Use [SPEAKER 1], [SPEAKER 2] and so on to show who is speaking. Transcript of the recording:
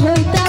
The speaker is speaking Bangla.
[SPEAKER 1] হইতা